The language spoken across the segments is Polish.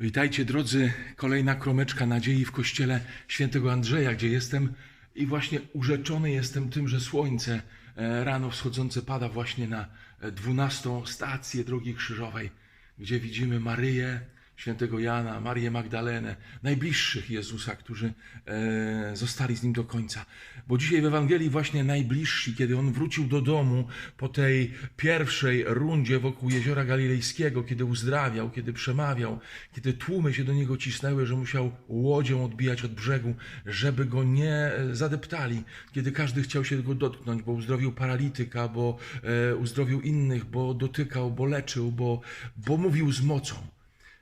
Witajcie drodzy, kolejna kromeczka nadziei w kościele świętego Andrzeja, gdzie jestem. I właśnie urzeczony jestem tym, że słońce e, rano wschodzące pada właśnie na e, dwunastą stację Drogi Krzyżowej, gdzie widzimy Maryję, świętego Jana, Marię Magdalenę, najbliższych Jezusa, którzy e, zostali z Nim do końca. Bo dzisiaj w Ewangelii właśnie najbliżsi, kiedy On wrócił do domu po tej pierwszej rundzie wokół Jeziora Galilejskiego, kiedy uzdrawiał, kiedy przemawiał, kiedy tłumy się do Niego cisnęły, że musiał łodzią odbijać od brzegu, żeby Go nie e, zadeptali, kiedy każdy chciał się Go dotknąć, bo uzdrowił paralityka, bo e, uzdrowił innych, bo dotykał, bo leczył, bo, bo mówił z mocą.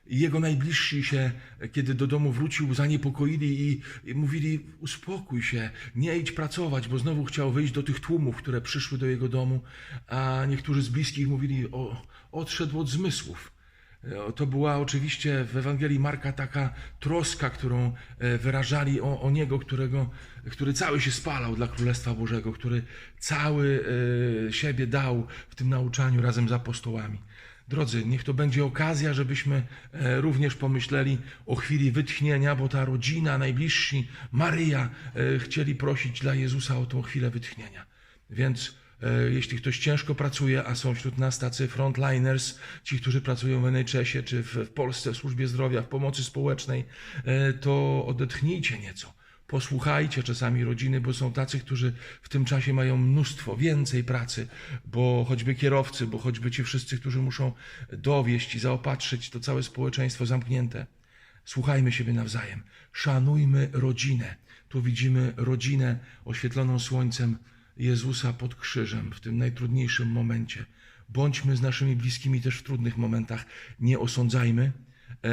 Jego najbliżsi się, kiedy do domu wrócił, zaniepokoili i, i mówili: Uspokój się, nie idź pracować, bo znowu chciał wyjść do tych tłumów, które przyszły do jego domu. A niektórzy z bliskich mówili: o, Odszedł od zmysłów. E, To była oczywiście w Ewangelii Marka taka troska, którą e, wyrażali o, o niego, którego, który cały się spalał dla Królestwa Bożego, który cały e, siebie dał w tym nauczaniu razem z apostołami. Drodzy, niech to będzie okazja, żebyśmy e, również pomyśleli o chwili wytchnienia, bo ta rodzina, najbliżsi, Maryja, e, chcieli prosić dla Jezusa o tą chwilę wytchnienia. Więc e, jeśli ktoś ciężko pracuje, a są wśród nas tacy frontliners, ci, którzy pracują w NHS-ie, czy w, Polsce, w służbie zdrowia, w pomocy społecznej, to odetchnijcie nieco. Posłuchajcie czasami rodziny, bo są tacy, którzy w tym czasie mają mnóstwo, więcej pracy, bo choćby kierowcy, bo choćby ci wszyscy, którzy muszą dowieść i zaopatrzyć to całe społeczeństwo zamknięte. Słuchajmy siebie nawzajem, szanujmy rodzinę. Tu widzimy rodzinę oświetloną słońcem Jezusa pod krzyżem w tym najtrudniejszym momencie. Bądźmy z naszymi bliskimi też w trudnych momentach, nie osądzajmy. E,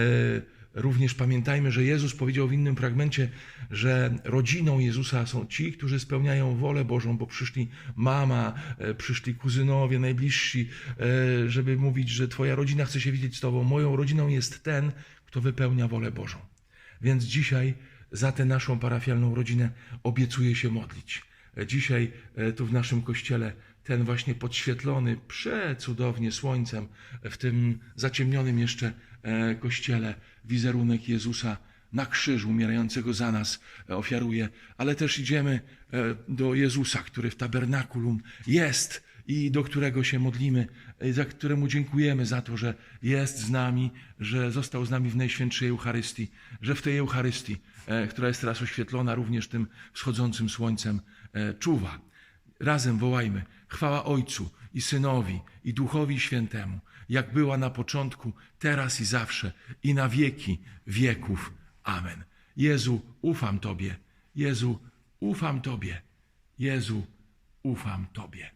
Również pamiętajmy, że Jezus powiedział w innym fragmencie, że rodziną Jezusa są ci, którzy spełniają wolę Bożą, bo przyszli mama, e, przyszli kuzynowie, najbliżsi, e, żeby mówić, że Twoja rodzina chce się widzieć z Tobą. Moją rodziną jest ten, kto wypełnia wolę Bożą. Więc dzisiaj za tę naszą parafialną rodzinę obiecuję się modlić. E, Dzisiaj tu w naszym kościele ten właśnie podświetlony przecudownie słońcem w tym zaciemnionym jeszcze e, kościele wizerunek Jezusa na krzyżu umierającego za nas e, ofiaruje, ale też idziemy e, do Jezusa, który w tabernakulum jest i do którego się modlimy, za któremu dziękujemy za to, że jest z nami, że został z nami w Najświętszej Eucharystii, że w tej Eucharystii, która jest teraz oświetlona również tym wschodzącym słońcem, czuwa. Razem wołajmy: chwała Ojcu i Synowi i Duchowi Świętemu, jak była na początku, teraz i zawsze, i na wieki wieków. Amen. Jezu, ufam Tobie. Jezu, ufam Tobie. Jezu, ufam Tobie.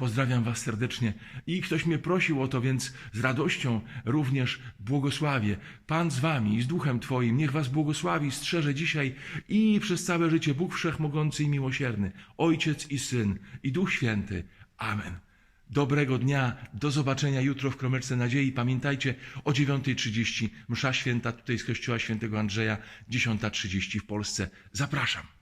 Pozdrawiam Was serdecznie. I ktoś mnie prosił o to, więc z radością również błogosławię. Pan z Wami i z duchem Twoim. Niech Was błogosławi, strzeże dzisiaj i przez całe życie Bóg Wszechmogący i Miłosierny, Ojciec i Syn i Duch Święty. Amen. Dobrego dnia, do zobaczenia jutro w Kromeczce Nadziei. Pamiętajcie o 9.30 msza święta tutaj z Kościoła Świętego Andrzeja, 10.30 w Polsce. Zapraszam.